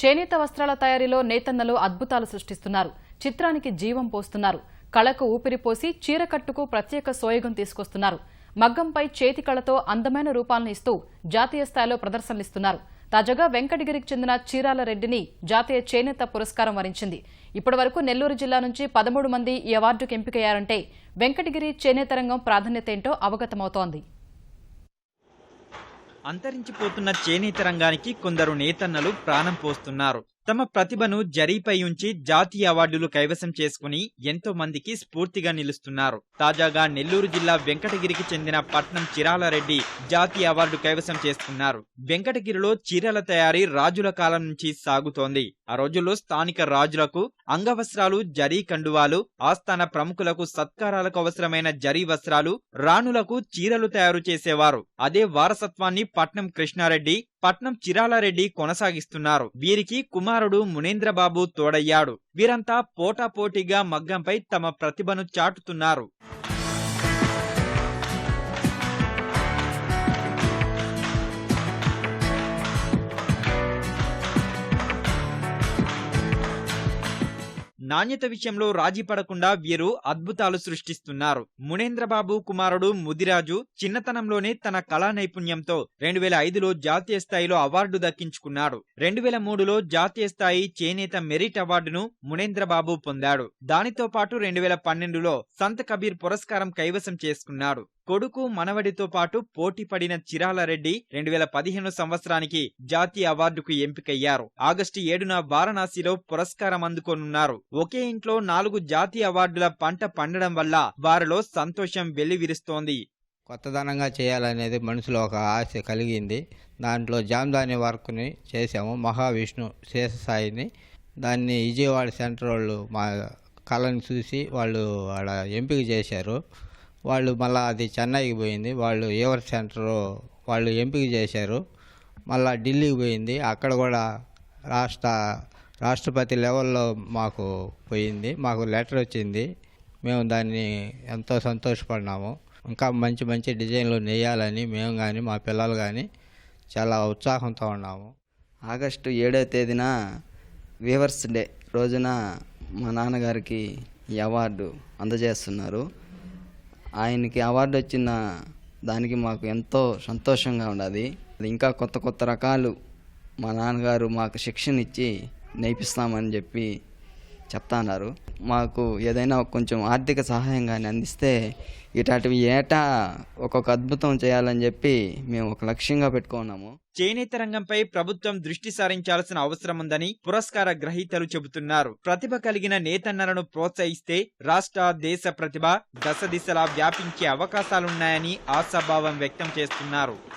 చేనేత వస్త్రాల తయారీలో నేతన్నలు అద్భుతాలు సృష్టిస్తున్నారు. చిత్రానికి జీవం పోస్తున్నారు. కళకు ఊపిరిపోసి చీరకట్టుకు ప్రత్యేక సోయగం తీసుకొస్తున్నారు. మగ్గంపై చేతి కళతో అందమైన రూపాలను ఇస్తూ జాతీయ స్థాయిలో ప్రదర్శనలిస్తున్నారు. తాజాగా వెంకటగిరికి చెందిన చీరాల రెడ్డిని జాతీయ చేనేత పురస్కారం వరించింది. ఇప్పటివరకు నెల్లూరు జిల్లా నుంచి పదమూడు మంది ఈ అవార్డుకు ఎంపికయ్యారంటే వెంకటగిరి చేనేత రంగం ప్రాధాన్యత ఏంటో అవగతమవుతోంది. అంతరించిపోతున్న చేనేత రంగానికి కొందరు నేతన్నలు ప్రాణం పోస్తున్నారు. తమ ప్రతిభను జరీపై ఉంచి జాతీయ అవార్డులు కైవసం చేసుకుని ఎంతో మందికి స్ఫూర్తిగా నిలుస్తున్నారు. తాజాగా నెల్లూరు జిల్లా వెంకటగిరికి చెందిన పట్నం చిరాలరెడ్డి జాతీయ అవార్డు కైవసం చేసుకున్నారు. వెంకటగిరిలో చీరల తయారీ రాజుల కాలం నుంచి సాగుతోంది. ఆ రోజుల్లో స్థానిక రాజులకు అంగవస్త్రాలు జరీ కండువాలు ఆస్థాన ప్రముఖులకు సత్కారాలకు అవసరమైన జరీ వస్త్రాలు రాణులకు చీరలు తయారు చేసేవారు. అదే వారసత్వాన్ని పట్నం కృష్ణారెడ్డి పట్నం చిరాలారెడ్డి కొనసాగిస్తున్నారు. వీరికి కుమారుడు మునేంద్రబాబు తోడయ్యాడు. వీరంతా పోటాపోటీగా మగ్గంపై తమ ప్రతిభను చాటుతున్నారు. నాణ్యత విషయంలో రాజీ పడకుండా వీరు అద్భుతాలు సృష్టిస్తున్నారు. మునేంద్రబాబు కుమారుడు ముదిరాజు చిన్నతనంలోనే తన కళా నైపుణ్యంతో రెండు వేల ఐదులో జాతీయ స్థాయిలో అవార్డు దక్కించుకున్నాడు. రెండు వేల మూడులో జాతీయ స్థాయి చేనేత మెరిట్ అవార్డును మునేంద్రబాబు పొందాడు. దానితో పాటు రెండు వేల పన్నెండులో సంత కబీర్ పురస్కారం కైవసం చేసుకున్నాడు. కొడుకు మనవడితో పాటు పోటీ పడిన చిరాల రెడ్డి రెండు వేల పదిహేను సంవత్సరానికి జాతీయ అవార్డుకు ఎంపికయ్యారు. ఆగస్టు ఏడున వారణాసిలో పురస్కారం అందుకోనున్నారు. ఒకే ఇంట్లో నాలుగు జాతీయ అవార్డుల పంట పండడం వల్ల వారిలో సంతోషం వెల్లివిరుస్తోంది. కొత్తదనంగా చేయాలనేది మనసులో ఒక ఆశ కలిగింది. దాంట్లో జామ్దాని వర్క్ని చేసాము మహావిష్ణు శేషసాయిని. దాన్ని విజయవాడ సెంటర్ వాళ్ళు మా కళని చూసి వాళ్ళు ఆడ ఎంపిక చేశారు. వాళ్ళు మళ్ళీ అది చెన్నైకి పోయింది. వాళ్ళు ఏవర్ సెంటర్ వాళ్ళు ఎంపిక చేశారు. మళ్ళీ ఢిల్లీకి పోయింది. అక్కడ కూడా రాష్ట్ర రాష్ట్రపతి లెవెల్లో మాకు పోయింది. మాకు లెటర్ వచ్చింది. మేము దాన్ని ఎంతో సంతోషపడినాము. ఇంకా మంచి మంచి డిజైన్లు నేయాలని మేము కానీ మా పిల్లలు కానీ చాలా ఉత్సాహంతో ఉన్నాము. ఆగస్టు ఏడవ తేదీన వీవర్స్ డే రోజున మా నాన్నగారికి ఈ అవార్డు అందజేస్తున్నారు. ఆయనకి అవార్డు వచ్చిన దానికి మాకు ఎంతో సంతోషంగా ఉన్నది ఇంకా కొత్త కొత్త రకాలు మా నాన్నగారు మాకు శిక్షణ ఇచ్చి నేర్పిస్తామని చెప్పి చెప్తాన్నారు. మాకు ఏదైనా కొంచెం ఆర్థిక సహాయం కానీ అందిస్తే ఇటాటివి ఏటా ఒక్కొక్క అద్భుతం చేయాలని చెప్పి మేము ఒక లక్ష్యంగా పెట్టుకున్నాము. చేనేత రంగంపై ప్రభుత్వం దృష్టి సారించాల్సిన అవసరం ఉందని పురస్కార గ్రహీతలు చెబుతున్నారు. ప్రతిభ కలిగిన నేతన్నలను ప్రోత్సహిస్తే రాష్ట్ర దేశ ప్రతిభ దశ దిశలా వ్యాపించే అవకాశాలున్నాయని ఆశాభావం వ్యక్తం చేస్తున్నారు.